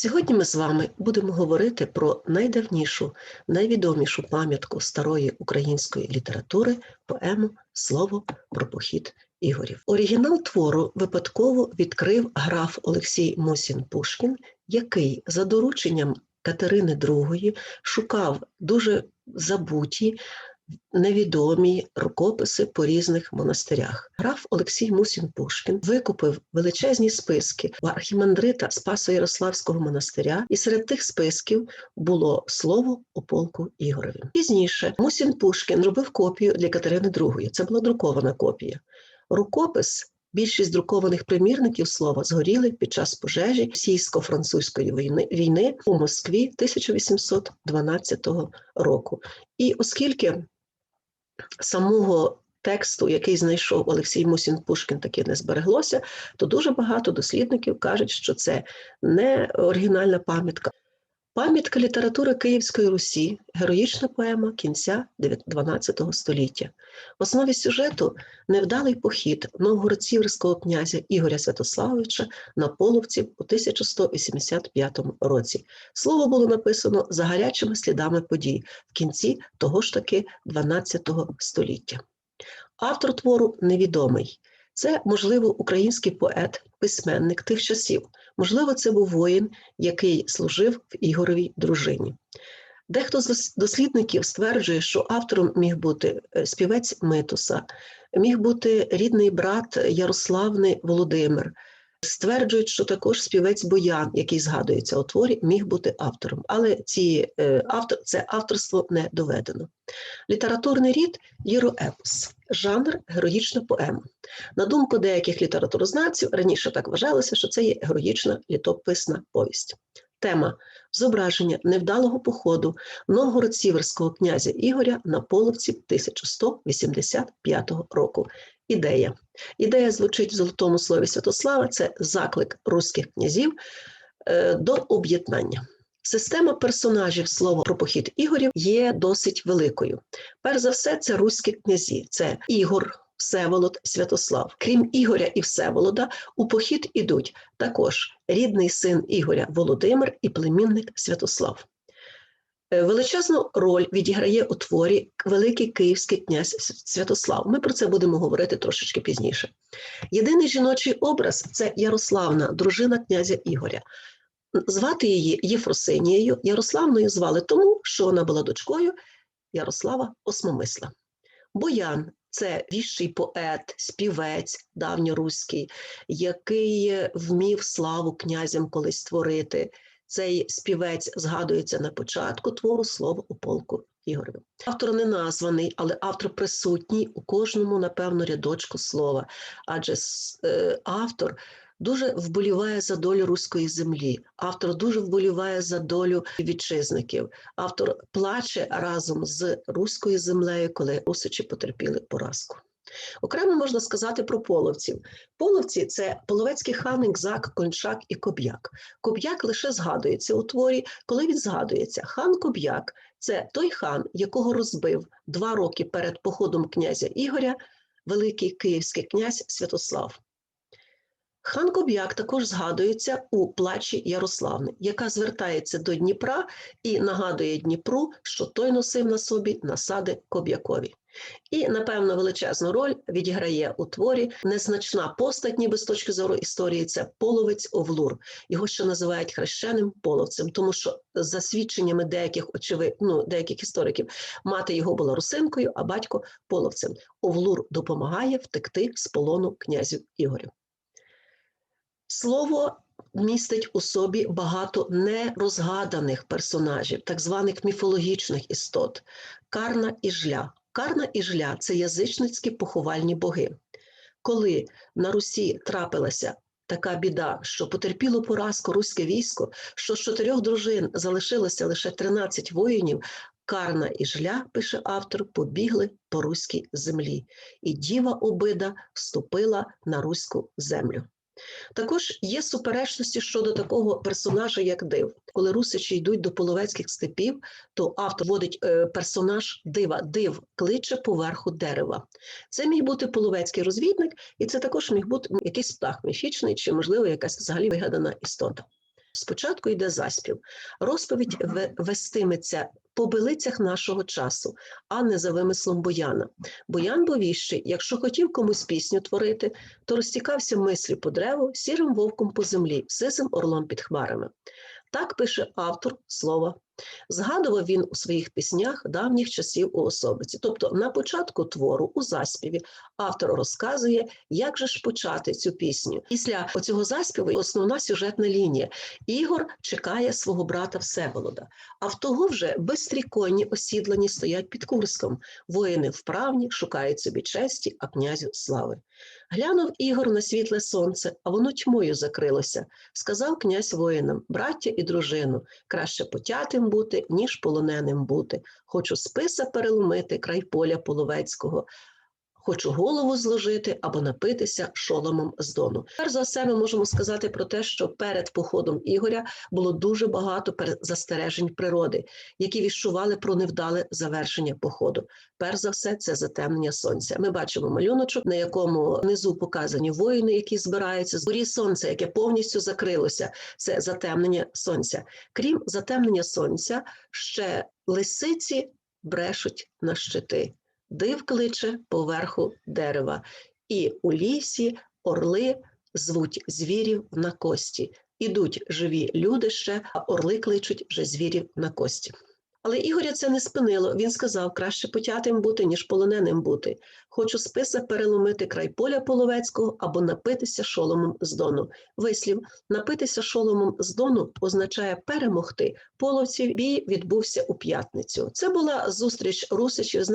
Сьогодні ми з вами будемо говорити про найдавнішу, найвідомішу пам'ятку старої української літератури поему Слово про похід Ігорів. Оригінал твору випадково відкрив граф Олексій Мосін Пушкін, який за дорученням Катерини II шукав дуже забуті. Невідомі рукописи по різних монастирях. Граф Олексій Мусін Пушкін викупив величезні списки в архімандрита Спасо Ярославського монастиря, і серед тих списків було слово у полку Ігореві. Пізніше Мусін Пушкін робив копію для Катерини II. Це була друкована копія. Рукопис. Більшість друкованих примірників слова згоріли під час пожежі російсько-французької війни, війни у Москві 1812 року. І оскільки самого тексту, який знайшов Олексій Мусін Пушкін, таки не збереглося, то дуже багато дослідників кажуть, що це не оригінальна пам'ятка. Пам'ятка літератури Київської Русі, героїчна поема кінця 12 століття. В основі сюжету невдалий похід новгород-сіверського князя Ігоря Святославовича на половців у 1185 році. Слово було написано за гарячими слідами подій в кінці того ж таки 12 століття. Автор твору невідомий. Це, можливо, український поет, письменник тих часів. Можливо, це був воїн, який служив в Ігоровій дружині. Дехто з дослідників стверджує, що автором міг бути співець Митуса, міг бути рідний брат Ярославни Володимир. Стверджують, що також співець Боян, який згадується у творі, міг бути автором, але ці, е, автор, це авторство не доведено. Літературний рід єроепос, жанр героїчна поема. На думку деяких літературознавців, раніше так вважалося, що це є героїчна літописна повість. Тема зображення невдалого походу новгород-сіверського князя Ігоря на половці 1185 року. Ідея. Ідея звучить в золотому слові Святослава: це заклик руських князів е, до об'єднання. Система персонажів слова про похід Ігорів є досить великою. Перш за все, це руські князі, це Ігор, Всеволод, Святослав. Крім Ігоря і Всеволода, у похід ідуть також рідний син Ігоря Володимир і племінник Святослав. Величезну роль відіграє у творі великий київський князь Святослав. Ми про це будемо говорити трошечки пізніше. Єдиний жіночий образ це Ярославна, дружина князя Ігоря. Звати її Єфросинією. Ярославною звали тому, що вона була дочкою Ярослава Осмомисла. Боян це віщий поет, співець давньоруський, який вмів славу князям колись створити. Цей співець згадується на початку твору слово у полку Ігореві. Автор не названий, але автор присутній у кожному, напевно, рядочку слова, адже е, автор дуже вболіває за долю руської землі, автор дуже вболіває за долю вітчизників. Автор плаче разом з руською землею, коли русичі потерпіли поразку. Окремо можна сказати про половців. Половці це половецький хан, Ікзак, Кончак і Коб'як. Коб'як лише згадується у творі, коли він згадується. Хан Коб'як це той хан, якого розбив два роки перед походом князя Ігоря, великий київський князь Святослав. Хан Коб'як також згадується у плачі Ярославни, яка звертається до Дніпра і нагадує Дніпру, що той носив на собі насади Коб'якові. І, напевно, величезну роль відіграє у творі незначна постать, ніби з точки зору історії, це половець Овлур. Його ще називають хрещеним половцем, тому що за свідченнями деяких очевид... ну, деяких істориків, мати його була русинкою, а батько половцем. Овлур допомагає втекти з полону князю Ігорю. Слово містить у собі багато нерозгаданих персонажів, так званих міфологічних істот, карна і жля. Карна і жля це язичницькі поховальні боги. Коли на Русі трапилася така біда, що потерпіло поразку руське військо, що з чотирьох дружин залишилося лише 13 воїнів, Карна і жля, пише автор, побігли по руській землі, і діва обида вступила на руську землю. Також є суперечності щодо такого персонажа, як див. Коли русичі йдуть до половецьких степів, то автор вводить е, персонаж дива. Див кличе поверху дерева. Це міг бути половецький розвідник, і це також міг бути якийсь птах міфічний, чи, можливо, якась взагалі вигадана істота. Спочатку йде заспів. Розповідь ве- вестиметься по билицях нашого часу, а не за вимислом Бояна. Боян був віщий, якщо хотів комусь пісню творити, то розтікався мислю по древу, сірим вовком по землі, сизим орлом під хмарами. Так пише автор слова. Згадував він у своїх піснях давніх часів у особиці. Тобто на початку твору у заспіві автор розказує, як же ж почати цю пісню. Після цього заспіву основна сюжетна лінія. Ігор чекає свого брата Всеволода, а в того вже бистрі коні осідлені стоять під Курском. Воїни вправні, шукають собі честі, а князю слави. Глянув Ігор на світле сонце, а воно тьмою закрилося. Сказав князь воїнам, браття і дружину, краще потятим бути, ніж полоненим бути. Хочу списа переломити край поля половецького. Хочу голову зложити або напитися шоломом з дону. Перш за все, ми можемо сказати про те, що перед походом Ігоря було дуже багато застережень природи, які віщували про невдале завершення походу. Перш за все, це затемнення сонця. Ми бачимо малюночок, на якому внизу показані воїни, які збираються. Зорі сонця, яке повністю закрилося. Це затемнення сонця. Крім затемнення сонця, ще лисиці брешуть на щити. Див кличе поверху дерева, і у лісі орли звуть звірів на кості. Ідуть живі люди ще, а орли кличуть вже звірів на кості. Але Ігоря це не спинило. Він сказав: краще потятим бути, ніж полоненим бути. Хочу списа переломити край поля половецького або напитися шоломом з дону. Вислів напитися шоломом з дону означає перемогти. Половців бій відбувся у п'ятницю. Це була зустріч русичів з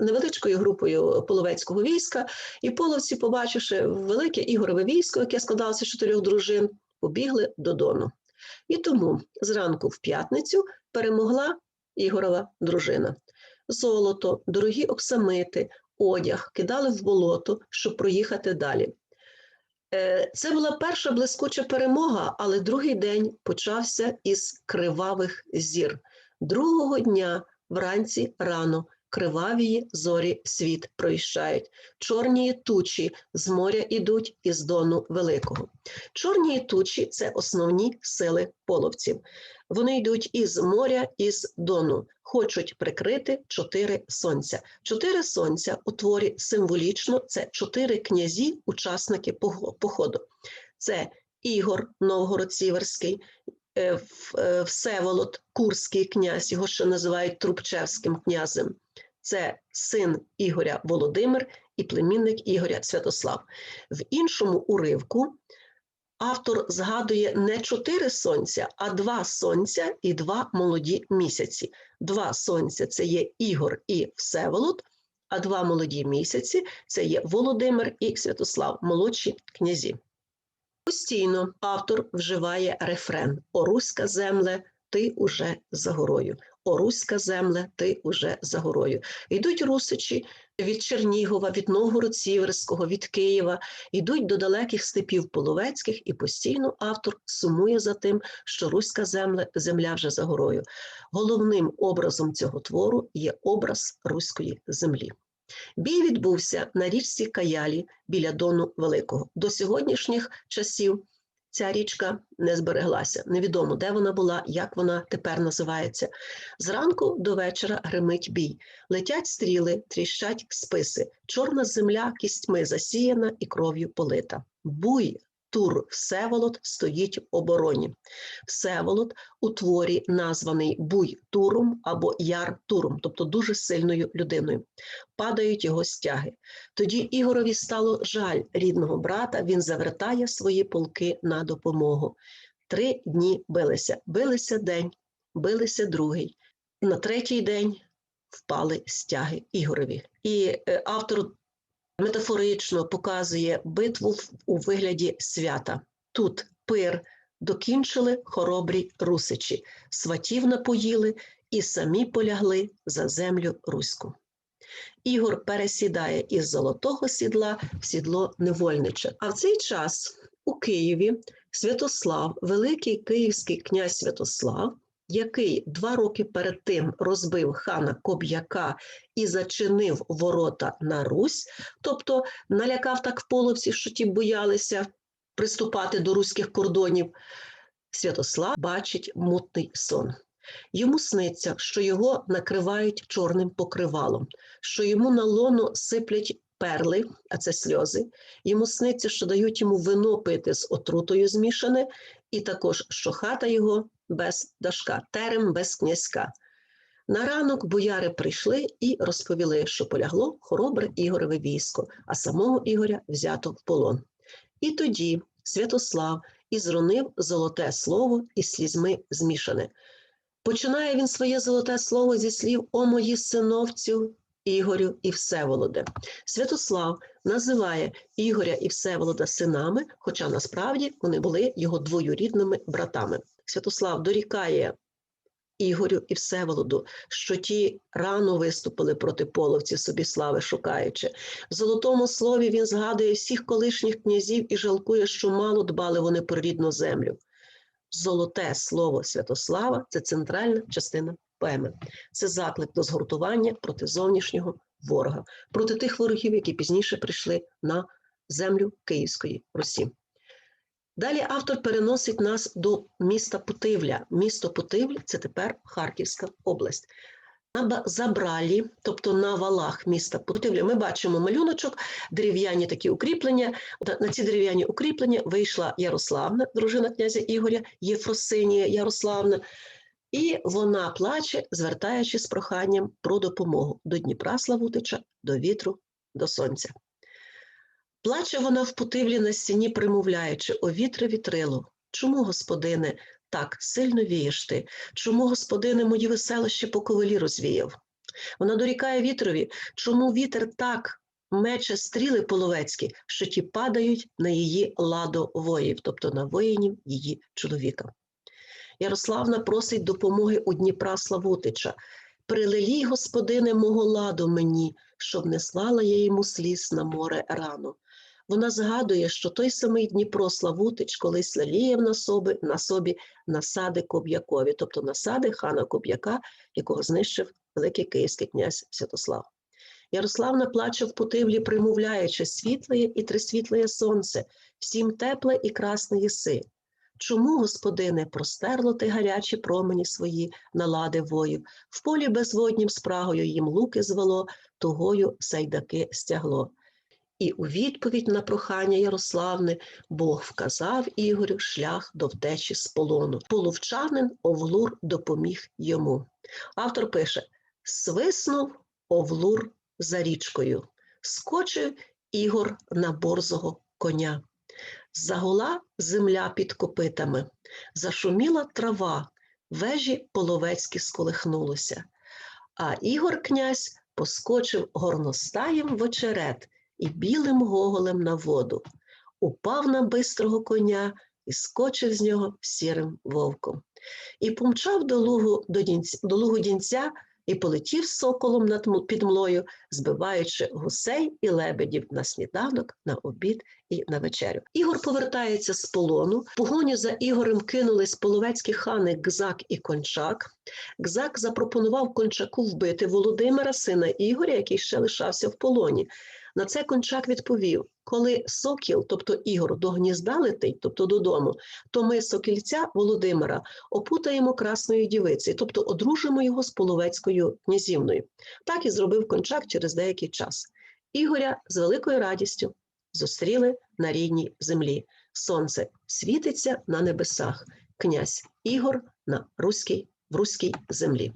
невеличкою групою половецького війська, і половці, побачивши велике ігорове військо, яке складалося з чотирьох дружин, побігли до дону. І тому зранку в п'ятницю перемогла Ігорова дружина. Золото, дорогі оксамити, одяг кидали в болото, щоб проїхати далі. Е, Це була перша блискуча перемога, але другий день почався із кривавих зір. Другого дня вранці рано кривавії зорі світ проїжджають. Чорні тучі з моря ідуть із дону великого. Чорні тучі це основні сили половців. Вони йдуть із моря, із дону, хочуть прикрити чотири сонця. Чотири сонця у творі символічно це чотири князі, учасники походу. Це Ігор Новгород-Сіверський, е, е, Всеволод, Курський князь, його ще називають Трубчевським князем. Це син Ігоря Володимир і племінник Ігоря Святослав. В іншому уривку автор згадує не чотири сонця, а два сонця і два молоді місяці. Два сонця це є Ігор і Всеволод, а два молоді місяці це є Володимир і Святослав, молодші князі. Постійно автор вживає рефрен О руська земле, ти уже за горою. О руська земле, ти уже за горою. Йдуть русичі від Чернігова, від Новгород-Сіверського, від Києва, йдуть до далеких степів половецьких, і постійно автор сумує за тим, що руська земля, земля вже за горою. Головним образом цього твору є образ руської землі. Бій відбувся на річці Каялі біля Дону Великого. До сьогоднішніх часів ця річка не збереглася. Невідомо, де вона була, як вона тепер називається. Зранку до вечора гримить бій. Летять стріли, тріщать списи. Чорна земля кістьми засіяна і кров'ю полита. Буй, Тур Всеволод стоїть в обороні. Всеволод у творі названий Буй Туром або Яр Туром, тобто дуже сильною людиною. Падають його стяги. Тоді Ігорові стало жаль рідного брата, він завертає свої полки на допомогу. Три дні билися. Билися день, билися другий. На третій день впали стяги Ігорові. І е, автор метафорично показує битву у вигляді свята. Тут пир докінчили хоробрі русичі, сватів напоїли і самі полягли за землю руську. Ігор пересідає із золотого сідла в сідло невольниче. А в цей час у Києві Святослав, великий київський князь Святослав, який два роки перед тим розбив хана Коб'яка і зачинив ворота на Русь, тобто налякав так половців, що ті боялися приступати до руських кордонів. Святослав бачить мутний сон. Йому сниться, що його накривають чорним покривалом, що йому на лоно сиплять перли, а це сльози. Йому сниться, що дають йому вино пити з отрутою змішане, і також, що хата його без дашка, терем без князька. На ранок бояри прийшли і розповіли, що полягло хоробре Ігореве військо, а самого Ігоря взято в полон. І тоді Святослав ізронив золоте слово із слізьми змішане. Починає він своє золоте слово зі слів О мої синовцю, Ігорю і Всеволоде. Святослав називає Ігоря і Всеволода синами, хоча насправді вони були його двоюрідними братами. Святослав дорікає Ігорю і Всеволоду, що ті рано виступили проти половців собі слави шукаючи. В золотому слові він згадує всіх колишніх князів і жалкує, що мало дбали вони про рідну землю. Золоте слово Святослава це центральна частина поеми. Це заклик до згуртування проти зовнішнього ворога, проти тих ворогів, які пізніше прийшли на землю Київської Русі. Далі автор переносить нас до міста Путивля. Місто Путивль це тепер Харківська область. На Забралі, тобто на валах міста Путивля, ми бачимо малюночок, дерев'яні такі укріплення. На ці дерев'яні укріплення вийшла Ярославна, дружина князя Ігоря, Єфросинія Ярославна, і вона плаче, звертаючись з проханням про допомогу до Дніпра Славутича, до вітру, до сонця. Плаче вона в путивлі на стіні, примовляючи о вітре вітрило. Чому, господине, так сильно вієш ти? Чому, господине, мої веселощі по ковилі розвіяв? Вона дорікає вітрові, чому вітер так мече стріли половецькі, що ті падають на її ладо воїв, тобто на воїнів її чоловіка. Ярославна просить допомоги у Дніпра Славутича. Прилилій, господине, мого ладу мені, щоб не слала я йому сліз на море рано. Вона згадує, що той самий Дніпро Славутич колись леліяв на собі, на собі насади Коб'якові, тобто насади хана Коб'яка, якого знищив великий київський князь Святослав. Ярославна плаче в путивлі, примовляючи світлеє і трисвітлеє сонце, всім тепле і красне єси. Чому, господине, простерло ти гарячі промені свої на лади воїв, в полі безводнім спрагою їм луки звело, тугою сайдаки стягло. І у відповідь на прохання Ярославни Бог вказав Ігорю шлях до втечі з полону. Половчанин Овлур допоміг йому. Автор пише: свиснув Овлур за річкою, скочив Ігор на борзого коня. Загула земля під копитами, зашуміла трава, вежі половецькі сколихнулося. А Ігор князь поскочив горностаєм в очерет і білим гоголем на воду, упав на бистрого коня і скочив з нього сірим вовком. І помчав до лугу, до, дінця, до лугу дінця і полетів соколом над м- під млою, збиваючи гусей і лебедів на сніданок, на обід і на вечерю. Ігор повертається з полону. В погоні за Ігорем кинулись половецькі хани Гзак і Кончак. Гзак запропонував Кончаку вбити Володимира, сина Ігоря, який ще лишався в полоні. На це Кончак відповів: коли сокіл, тобто Ігор, до гнізда летить, тобто додому, то ми сокільця Володимира опутаємо красною дівицею, тобто одружимо його з половецькою князівною. Так і зробив Кончак через деякий час. Ігоря з великою радістю зустріли на рідній землі. Сонце світиться на небесах, князь Ігор на руській в руській землі.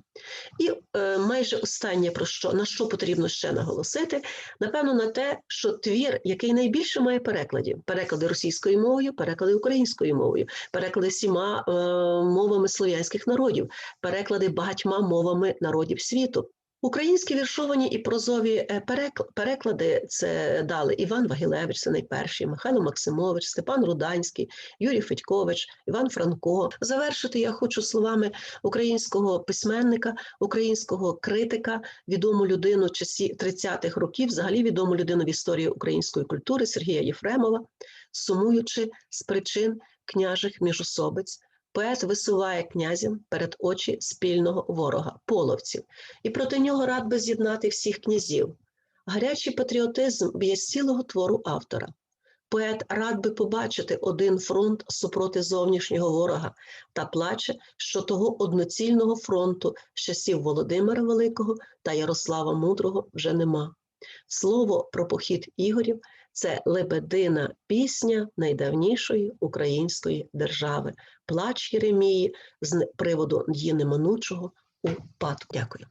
І е, майже останнє про що на що потрібно ще наголосити, напевно, на те, що твір, який найбільше має перекладів, переклади російською мовою, переклади українською мовою, переклади всіма е, мовами слов'янських народів, переклади багатьма мовами народів світу. Українські віршовані і прозові е, переклади це дали Іван Вагілевич, це найперший, Михайло Максимович, Степан Руданський, Юрій Федькович, Іван Франко. Завершити я хочу словами українського письменника, українського критика, відому людину часі 30-х років, взагалі відому людину в історії української культури Сергія Єфремова, сумуючи з причин княжих міжособиць. Поет висуває князям перед очі спільного ворога половців, і проти нього рад би з'єднати всіх князів. Гарячий патріотизм б'є з цілого твору автора. Поет рад би побачити один фронт супроти зовнішнього ворога та плаче, що того одноцільного фронту з часів Володимира Великого та Ярослава Мудрого вже нема. Слово про похід ігорів це лебедина пісня найдавнішої української держави, плач Єремії з приводу її неминучого упадку. Дякую.